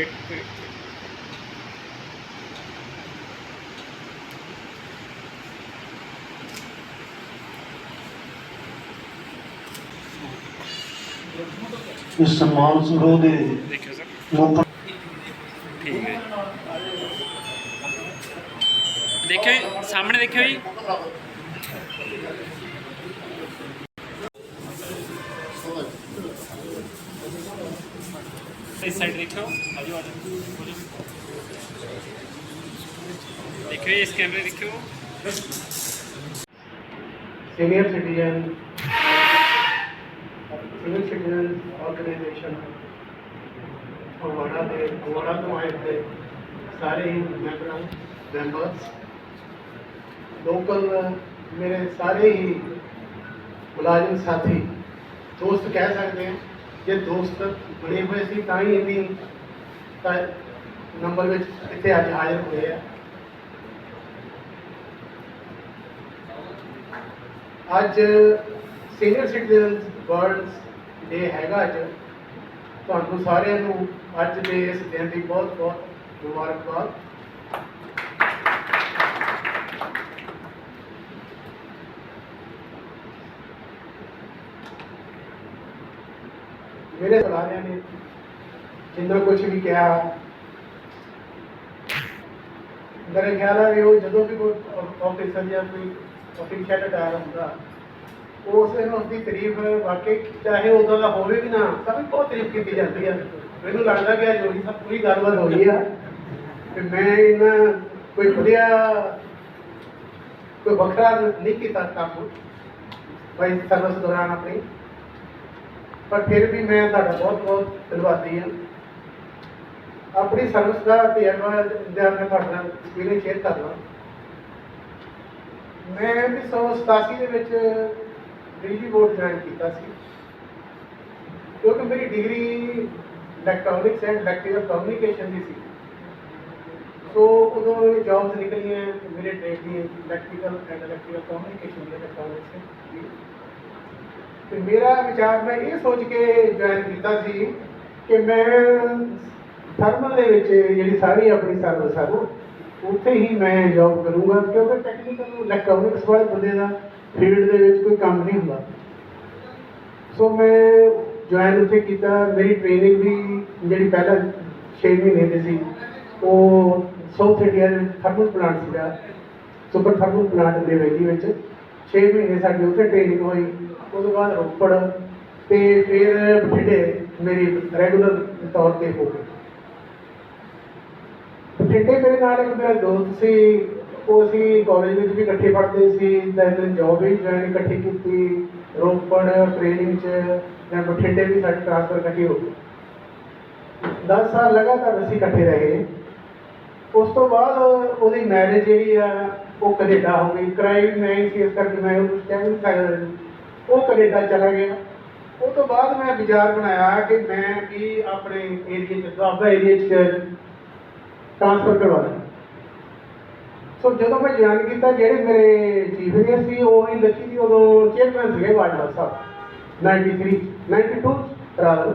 Wait ਇਸ ਸਨਮਾਨ ਸਮਾਰੋਹ ਦੇ ਦੇਖਿਓ ਸਰ ਮੁੱਖ ਠੀਕ ਹੈ ਦੇਖਿਓ ਜੀ, ਸਾਹਮਣੇ ਦੇਖਿਓ ਜੀ ਇਸ ਸਾਈਡ ਦੇਖਿਓ ਆਜੋ ਆਜੋ ਹੋ ਜਾਓ। ਦੇਖਿਓ ਜੀ, ਇਸ ਕੈਮਰੇ ਦੇਖਿਓ senior citizen civil citizen organization Phagwara ਦੇ ਫਗਵਾੜਾ ਤੋਂ ਆਏ ਤੇ ਸਾਰੇ ਹੀ ਮੈਂਬਰਾਂ ਮੈਂਬਰਸ ਲੋਕਲ ਮੇਰੇ ਸਾਰੇ ਹੀ ਮੁਲਾਜ਼ਮ ਸਾਥੀ ਦੋਸਤ ਕਹਿ ਸਕਦੇ ਹਾਂ ਜੇ ਦੋਸਤ ਬਣੇ ਹੋਏ ਸੀ ਤਾਂ ਹੀ ਇੰਨੀ ਨੰਬਰ ਵਿੱਚ ਇੱਥੇ ਅੱਜ ਹਾਜ਼ਰ ਹੋਏ ਆ। ਅੱਜ ਸੀਨੀਅਰ ਸਿਟੀਜ਼ਨਸ ਵਰਲਡਸ ਡੇ ਹੈਗਾ ਅੱਜ। ਤੁਹਾਨੂੰ ਸਾਰਿਆਂ ਨੂੰ ਅੱਜ ਦੇ ਇਸ ਦਿਨ ਦੀ ਬਹੁਤ ਬਹੁਤ ਮੁਬਾਰਕਬਾਦ। ਮੇਰੇ ਸਾਰਿਆਂ ਨੇ ਜਿੰਨਾ ਕੁਝ ਵੀ ਕਿਹਾ, ਮੇਰੇ ਖਿਆਲ ਹੈ ਵੀ ਉਹ ਜਦੋਂ ਵੀ ਕੋਈ ਆਫਿਸਰ ਜਾਂ ਕੋਈ ਅਫੀਸ਼ੀਅਲ ਅਟਾਇਰ ਹੁੰਦਾ, ਉਸ ਨੂੰ ਉਸਦੀ ਤਾਰੀਫ ਵਾਕਈ ਚਾਹੇ ਉਦੋਂ ਦਾ ਹੋਵੇ ਵੀ ਨਾ ਤਾਂ ਬਹੁਤ ਤਾਰੀਫ ਕੀਤੀ ਜਾਂਦੀ ਹੈ ਮੈਨੂੰ ਲੱਗਦਾ ਕਿ ਅੱਜ ਹੋਈ ਸਭ ਪੂਰੀ ਗੱਲਬਾਤ ਹੋਈ ਆ। ਕਿ ਮੈਂ ਇਹਨਾਂ ਕੋਈ ਵਧੀਆ ਕੋਈ ਵੱਖਰਾ ਨਹੀਂ ਕੀਤਾ ਕੰਮ, ਭਾਈ ਸਰਵਿਸ ਦੌਰਾਨ ਆਪਣੀ। ਪਰ ਫਿਰ ਵੀ ਮੈਂ ਤੁਹਾਡਾ ਬਹੁਤ ਬਹੁਤ ਧੰਨਵਾਦੀ ਹਾਂ। ਆਪਣੀ ਸਰਵਿਸ ਦਾ ਤਜਰਬਾ ਜਿਹੜਾ ਮੈਂ ਤੁਹਾਡੇ ਨਾਲ ਐਕਸਪੀਰੀਅੰਸ ਸ਼ੇਅਰ ਕਰ ਮੈਂ 1987 ਦੇ ਵਿੱਚ ਬਿਜਲੀ ਬੋਰਡ ਜੁਆਇਨ ਕੀਤਾ ਸੀ। ਕਿਉਂਕਿ ਮੇਰੀ degree electronics and electrical communication ਦੀ ਸੀ। ਸੋ ਉਦੋਂ ਇਹ ਜੌਬਸ ਨਿਕਲੀਆਂ, ਮੇਰੇ ਟ੍ਰੇਡ ਦੀ ਇਲੈਕਟ੍ਰੀਕਲ ਐਂਡ ਇਲੈਕਟ੍ਰੀਕਲ ਕਮਿਊਨੀਕੇਸ਼ਨ ਦੀ ਇਲੈਕਟ੍ਰੋਨਿਕਸ ਦੀ। ਤੇ ਮੇਰਾ ਵਿਚਾਰ ਮੈਂ ਇਹ ਸੋਚ ਕੇ ਜੁਆਇਨ ਕੀਤਾ ਸੀ ਕਿ ਮੈਂ ਥਰਮਲ ਦੇ ਵਿੱਚ ਜਿਹੜੀ ਸਾਰੀ ਆਪਣੀ ਸਰਵਿਸ ਆ ਉੱਥੇ ਹੀ ਮੈਂ ਜੌਬ ਕਰੂੰਗਾ, ਕਿਉਂਕਿ ਟੈਕਨੀਕਲ ਇਲੈਕਟ੍ਰੋਨਿਕਸ ਵਾਲੇ ਬੰਦੇ ਦਾ ਫੀਲਡ ਦੇ ਵਿੱਚ ਕੋਈ ਕੰਮ ਨਹੀਂ ਹੁੰਦਾ। ਸੋ ਮੈਂ ਜੁਆਇਨ ਉੱਥੇ ਕੀਤਾ, ਮੇਰੀ ਟ੍ਰੇਨਿੰਗ ਵੀ ਜਿਹੜੀ ਪਹਿਲਾਂ 6 ਮਹੀਨੇ ਦੀ ਸੀ, ਉਹ ਸਾਊਥ ਇੰਡੀਆ ਦੇ ਥਰਮਲ ਪਲਾਂਟ ਸੀਗਾ ਸੁਪਰ ਥਰਮਲ ਪਲਾਂਟ ਦੇ ਵੈਲੀ ਵਿੱਚ। 6 ਮਹੀਨੇ ਸਾਡੀ ਉੱਥੇ ਟ੍ਰੇਨਿੰਗ ਹੋਈ, ਉਸ ਤੋਂ ਬਾਅਦ ਰੋਪੜ ਤੇ ਫਿਰ ਬਠਿੰਡੇ ਮੇਰੀ ਰੈਗੂਲਰ ਤੌਰ ਤੇ ਹੋ ਗਈ। ਬਠਿੰਡੇ ਮੇਰੇ ਨਾਲ ਇੱਕ ਮੇਰਾ ਦੋਸਤ ਸੀ, ਉਹ ਅਸੀਂ ਕਾਲਜ ਵਿੱਚ ਵੀ ਇਕੱਠੇ ਪੜ੍ਹਦੇ ਸੀ ਦੈਨ ਜੌਬ ਵੀ ਜੁਆਇਨ ਇਕੱਠੀ ਕੀਤੀ, ਰੋਪੜ ਟ੍ਰੇਨਿੰਗ ਚ ਜਾਂ ਬਠਿੰਡੇ ਵੀ ਸਾਡੀ ਟ੍ਰਾਂਸਫਰ ਇਕੱਠੀ ਹੋ ਗਈ। 10 ਸਾਲ ਲਗਾਤਾਰ ਅਸੀਂ ਇਕੱਠੇ ਰਹੇ। ਉਸ ਤੋਂ ਬਾਅਦ ਉਹਦੀ ਮੈਰਿਜ ਜਿਹੜੀ ਆ ਉਹ ਕੈਨੇਡਾ ਹੋ ਗਈ ਕਿਰਾਏ ਵੀ ਮੈਂ ਸੀ ਇਸ ਕਰਕੇ ਮੈਂ ਉਹਨੂੰ ਕਹਿ ਨਹੀਂ ਉਹ ਕੈਨੇਡਾ ਚਲਾ ਗਿਆ। ਉਹ ਤੋਂ ਬਾਅਦ ਮੈਂ ਵਿਚਾਰ ਬਣਾਇਆ ਕਿ ਮੈਂ ਵੀ ਆਪਣੇ ਏਰੀਏ ਚ ਦੁਆਬਾ ਏਰੀਏ ਚ ਟ੍ਰਾਂਸਫਰ ਕਰਵਾ ਸੋ ਜਦੋਂ ਮੈਂ ਜੁਆਇਨ ਕੀਤਾ, ਜਿਹੜੇ ਮੇਰੇ ਚੀਫ ਇੰਜੀਨੀਅਰ ਸੀ, ਉਹ ਹੀ ਲੱਕੀ ਦੀ ਉਦੋਂ ਚੇਅਰਮੈਨ ਸੀਗੇ ਵਾਜਵਾ ਸਾਹਿਬ। 93 92 ਰਾਦਰ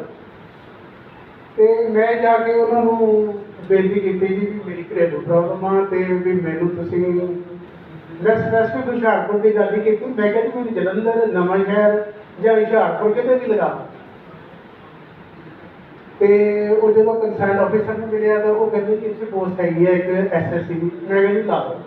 ਤੇ ਮੈਂ ਜਾ ਕੇ ਉਹਨਾਂ ਨੂੰ ਬੇਨਤੀ ਕੀਤੀ ਜੀ ਵੀ ਮੇਰੀ ਘਰੇਲੂ ਪ੍ਰੋਬਲਮ ਆ ਤੇ ਵੀ ਮੈਨੂੰ ਤੁਸੀਂ ਮੈਂ ਸਪੈਸੀਫਿਕ ਹੁਸ਼ਿਆਰਪੁਰ ਦੀ ਗੱਲ ਨਹੀਂ ਕੀਤੀ, ਮੈਂ ਕਿਹਾ ਜੀ ਮੈਨੂੰ ਜਲੰਧਰ ਨਵਾਂ ਸ਼ਹਿਰ ਜਾਂ ਹੁਸ਼ਿਆਰਪੁਰ, ਕਿਤੇ ਵੀ ਲਗਾ। ਤੇ ਉਹ ਜਦੋਂ ਕੰਸਰਨ ਆਫੀਸਰ ਨੂੰ ਮਿਲਿਆ ਤਾਂ ਉਹ ਕਹਿੰਦੇ ਕਿ ਇੱਥੇ ਪੋਸਟ ਹੈਗੀ ਹੈ ਇੱਕ ਐਸਐਸਸੀ ਦੀ, ਮੈਂ ਕਿਹਾ ਜੀ ਲਾ ਦਿਓ।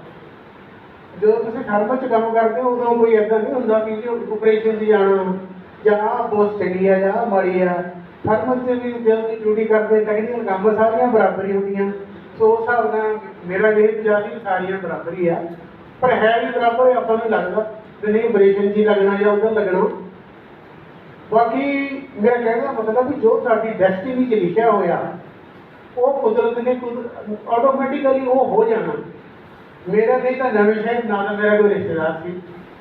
ਜਦੋਂ ਤੁਸੀਂ ਥਰਮਲ ਚ ਕੰਮ ਕਰਦੇ ਹੋ, ਉਦੋਂ ਕੋਈ ਏਦਾਂ ਨਹੀਂ ਹੁੰਦਾ ਕਿ ਆਪਰੇਸ਼ਨ ਦੀ ਜਾਣਾ, ਜਾਂ ਪੋਸਟ ਚੰਗੀ ਆ, ਜਾਂ ਮਾੜੀ ਆ। ਥਰਮਲ ਤੇ ਵੀ ਜਦੋਂ ਡਿਊਟੀ ਕਰਦੇ ਟੈਕਨੀਕਲ ਕੰਮ ਸਾਰੀਆਂ ਬਰਾਬਰ ਹੁੰਦੀਆਂ। ਸੋ ਉਸ ਹਿਸਾਬ ਨਾਲ ਮੇਰਾ ਇਹ ਵਿਚਾਰ ਸੀ ਸਾਰੀਆਂ ਬਰਾਬਰ ਆ। ਪਰ ਹੈ ਵੀ ਬਰਾਬਰ ਆਪਾਂ ਨੂੰ ਲੱਗਦਾ। ਕਿ ਨਹੀਂ ਆਪਰੇਸ਼ਨ ਜੀ ਲੱਗਣਾ ਜਾਂ ਉਧਰ ਲੱਗਣਾ। ਬਾਕੀ ਮੇਰਾ ਕਹਿਣ ਦਾ ਮਤਲਬ ਵੀ ਜੋ ਤੁਹਾਡੀ ਡੈਸਟੀਨੀ 'ਚ ਲਿਖਿਆ ਹੋਇਆ, ਉਹ ਕੁਦਰਤ ਨੇ ਆਟੋਮੈਟਿਕਲੀ ਉਹ ਹੋ ਜਾਣਾ। ਮੇਰਾ ਨਹੀਂ ਤਾਂ ਨਵੇਂ ਸ਼ਹਿਰ, ਨਾ ਤਾਂ ਮੇਰਾ ਕੋਈ ਰਿਸ਼ਤੇਦਾਰ ਸੀ,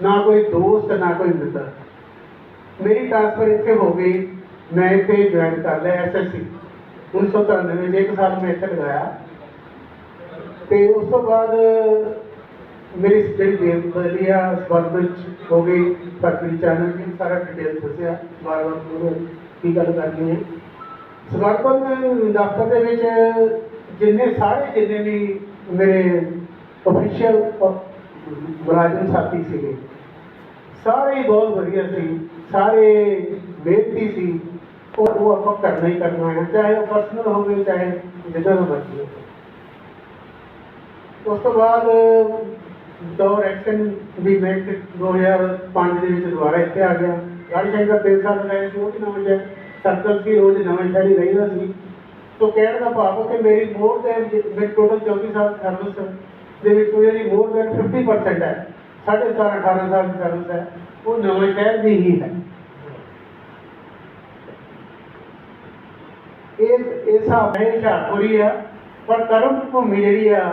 ਨਾ ਕੋਈ ਦੋਸਤ, ਨਾ ਕੋਈ ਮਿੱਤਰ। ਮੇਰੀ ਟ੍ਰਾਂਸਫਰ ਇੱਥੇ ਹੋ ਗਈ। ਮੈਂ ਇੱਥੇ ਜੁਆਇਨ ਕਰ ਲਿਆ ਐਸਐਸਸੀ 1993 ਵਿੱਚ ਇੱਕ ਸਾਲ ਮੈਂ ਇੱਥੇ ਲਗਾਇਆ। ਤੇ ਉਸ ਤੋਂ ਬਾਅਦ ਮੇਰੀ ਜਿਹੜੀ ਬੇਲ ਬਦਲੀ ਆ ਸਬੰਧ ਵਿੱਚ ਹੋ ਗਈ ਫਰਵਰੀ ਚੈਨਲ ਵਿੱਚ ਸਾਰਾ ਡਿਟੇਲ ਦੱਸਿਆ। ਬਾਰ ਬਾਰ ਤੁਹਾਨੂੰ ਕੀ ਗੱਲ ਕਰਨੀ ਹੈ। ਸਗਰਪਨ ਦਫ਼ਤਰ ਦੇ ਵਿੱਚ ਜਿੰਨੇ ਸਾਰੇ ਜਿੰਨੇ ਵੀ ਮੇਰੇ ਅਫੀਸ਼ੀਅਲ ਮੁਲਾਜ਼ਮ ਸਾਥੀ ਸੀਗੇ, ਸਾਰੇ ਹੀ ਬਹੁਤ ਵਧੀਆ ਸੀ, ਸਾਰੇ ਮਿਹਨਤੀ ਸੀ ਔਰ ਉਹ ਆਪਾਂ ਕਰਨਾ ਹੀ ਕਰਨਾ ਹੈ, ਚਾਹੇ ਉਹ ਪਰਸਨਲ ਹੋਵੇ, ਚਾਹੇ ਜਿੱਦਾਂ ਦਾ ਮਰਜ਼ੀ ਹੋਵੇ। ਉਸ ਤੋਂ ਬਾਅਦ ਦੌਰ ਐਕਸ਼ਨ ਵੀ ਮੈਂ ਤੇ 2005 ਦੇ ਵਿੱਚ ਦੁਬਾਰਾ ਇੱਥੇ ਆ ਗਿਆ ਗਾੜੀ ਸ਼ੰਕਰ ਤਿੰਨ ਸਾਲ ਲਗਾਏ ਸੀ ਉਹ ਵੀ ਨਵਾਂ ਸ਼ਹਿਰ ਸਰਕਲ ਸੀ ਰੋਜ਼ ਨਵਾਂ ਸ਼ਹਿਰ ਹੀ ਰਹਿੰਦਾ ਸੀ ਤੋ ਕਹਿਣ ਦਾ ਭਾਵ ਹੈ ਕਿ ਮੇਰੀ ਮੋਰ ਦੈਨ ਮੇਰੇ ਟੋਟਲ 24 ਸਾਲ ਸਰਵਿਸ ਦੇ ਵਿੱਚ ਮੇਰੀ ਮੋਰ ਦੈਨ 50% ਹੈ ਸਾਢੇ ਸਤਾਰਾਂ 18 ਸਾਲ ਦੀ ਸਰਵਿਸ ਹੈ ਉਹ ਨਵਾਂ ਸ਼ਹਿਰ ਦੀ ਹੀ ਹੈ ਇਹ ਇਹ ਹਿਸਾਬ ਹੈ ਹੁਸ਼ਿਆਰਪੁਰੀ ਆ ਪਰ ਕਰਮ ਭੂਮੀ ਜਿਹੜੀ ਆ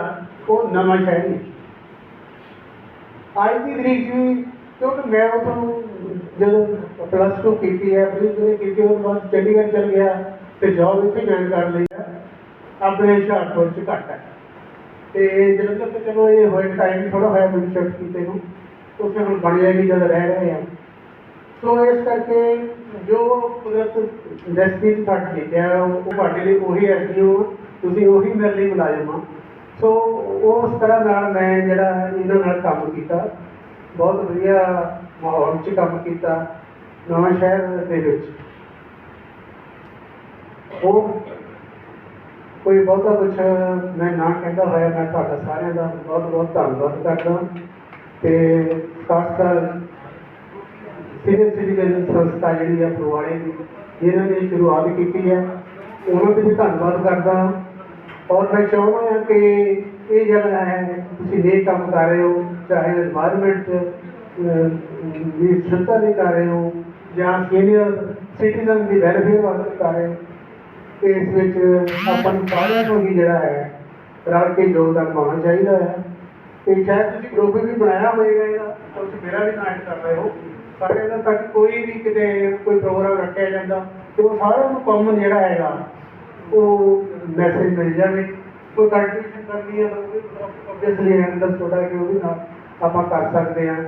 ਉਹ ਨਵਾਂ ਸ਼ਹਿਰ ਹੀ ਅੱਜ ਦੀ ਤਰੀਕ 'ਚ ਵੀ, ਕਿਉਂਕਿ ਮੈਂ ਉਦੋਂ ਜਦੋਂ ਪਲੱਸ 2 ਕੀਤੀ ਹੈ, ਫਿਰ ਜਦੋਂ ਕੀਤੀ, ਉਹ ਬਾਅਦ ਚੰਡੀਗੜ੍ਹ ਚਲ ਗਿਆ, ਤੇ ਜੌਬ ਇੱਥੇ ਜੁਆਇਨ ਕਰ ਲਈ ਹੈ। ਆਪਣੇ ਹੁਸ਼ਿਆਰਪੁਰ 'ਚ ਘੱਟ ਹੈ। ਤੇ ਜਦੋਂ ਤੱਕ ਚਲੋ ਇਹ ਹੋਏ ਟਾਈਮ ਥੋੜਾ ਹੋਇਆ ਮੈਨੂੰ ਸ਼ਿਫਟ ਕੀਤੇ ਨੂੰ, ਉੱਥੇ ਹੁਣ ਬਣ ਜਾਏਗੀ ਜਦ ਰਹਿ ਰਹੇ ਆ। ਸੋ ਇਸ ਕਰਕੇ ਜੋ ਕੁਦਰਤ ਇੰਡਸਟਰੀ ਚ ਘੱਟ ਲਿਖਿਆ ਉਹ ਉਹ ਤੁਹਾਡੇ ਲਈ ਉਹੀ ਹੈ ਕਿ ਉਹ ਤੁਸੀਂ ਉਹੀ ਮੇਰੇ ਲਈ ਮੁਲਾਜ਼ਮ ਆ। ਸੋ ਉਸ ਤਰ੍ਹਾਂ ਨਾਲ ਮੈਂ ਜਿਹੜਾ ਇਹਨਾਂ ਨਾਲ ਕੰਮ ਕੀਤਾ। ਬਹੁਤ ਵਧੀਆ ਮਾਹੌਲ 'ਚ ਕੰਮ ਕੀਤਾ, ਨਵਾਂ ਸ਼ਹਿਰ ਦੇ ਵਿੱਚ। ਉਹ ਕੋਈ ਬਹੁਤਾ ਕੁਛ ਮੈਂ ਨਾ ਕਹਿੰਦਾ ਹੋਇਆ, ਮੈਂ ਤੁਹਾਡਾ ਸਾਰਿਆਂ ਦਾ ਬਹੁਤ ਬਹੁਤ ਧੰਨਵਾਦ ਕਰਦਾ। ਤੇ ਖਾਸ ਕਰ ਸੀਨੀਅਰ ਸਿਟੀਜ਼ਨ ਸੰਸਥਾ ਜਿਹੜੀ ਆ, ਫਗਵਾੜੇ ਦੀ ਜਿਹਨਾਂ ਨੇ ਸ਼ੁਰੂਆਤ ਕੀਤੀ ਹੈ ਉਹਨਾਂ ਦਾ ਵੀ ਧੰਨਵਾਦ ਕਰਦਾ। ਔਰ ਮੈਂ ਚਾਹੁੰਦਾ ਹਾਂ ਕਿ ਇਹ ਜਿਹੜਾ ਹੈ ਤੁਸੀਂ ਇਹ ਕੰਮ ਕਰ ਰਹੇ ਹੋ ਚਾਹੇ এনवायरमेंट ਦੀ ਸ਼ਰਤਾ ਦੇ ਕਰ ਰਹੇ ਹੋ ਜਾਂ ਸੀਨੀਅਰ ਸਿਟੀਜ਼ਨ ਦੀ ਵੈਲਫੇਅਰ ਵਾਸਤੇ ਕਰ ਰਹੇ ਹੋ ਤੇ ਇਸ ਵਿੱਚ ਆਪਾਂ ਸਾਰਿਆਂ ਨੂੰ ਹੀ ਜਿਹੜਾ ਹੈ ਰਲ ਕੇ ਯੋਗਦਾਨ ਪਾਉਣਾ ਚਾਹੀਦਾ ਹੈ ਤੇ ਸ਼ਾਇਦ ਤੁਸੀਂ ਗਰੁੱਪ ਵੀ ਬਣਾਇਆ ਹੋਏਗਾ ਇਹਦਾ ਤੁਸੀਂ ਮੇਰਾ ਵੀ ਨਾਲ ਕਰ ਰਹੇ ਹੋ ਪਰ ਨਾਲ ਤੱਕ ਕੋਈ ਵੀ ਕਿਤੇ ਕੋਈ ਪ੍ਰੋਗਰਾਮ ਰੱਖਿਆ ਜਾਂਦਾ ਤੇ ਉਹ ਸਾਰਿਆਂ ਨੂੰ ਕੰਮ ਜਿਹੜਾ ਹੈਗਾ ਉਹ ਮੈਸੇਜ ਮਿਲ ਜਾਵੇ। ਕੋਈ ਕੰਟਰੀਬਿਊਸ਼ਨ ਕਰਨੀ ਹੈ ਤਾਂ ਉਹ ਵੀ ਆਬਵੀਅਸਲੀ ਅੰਡਰਸਟੂਡ ਹੈ ਕਿ ਉਹ ਵੀ ਨਾਲ ਆਪਾਂ ਕਰ ਸਕਦੇ ਹਾਂ।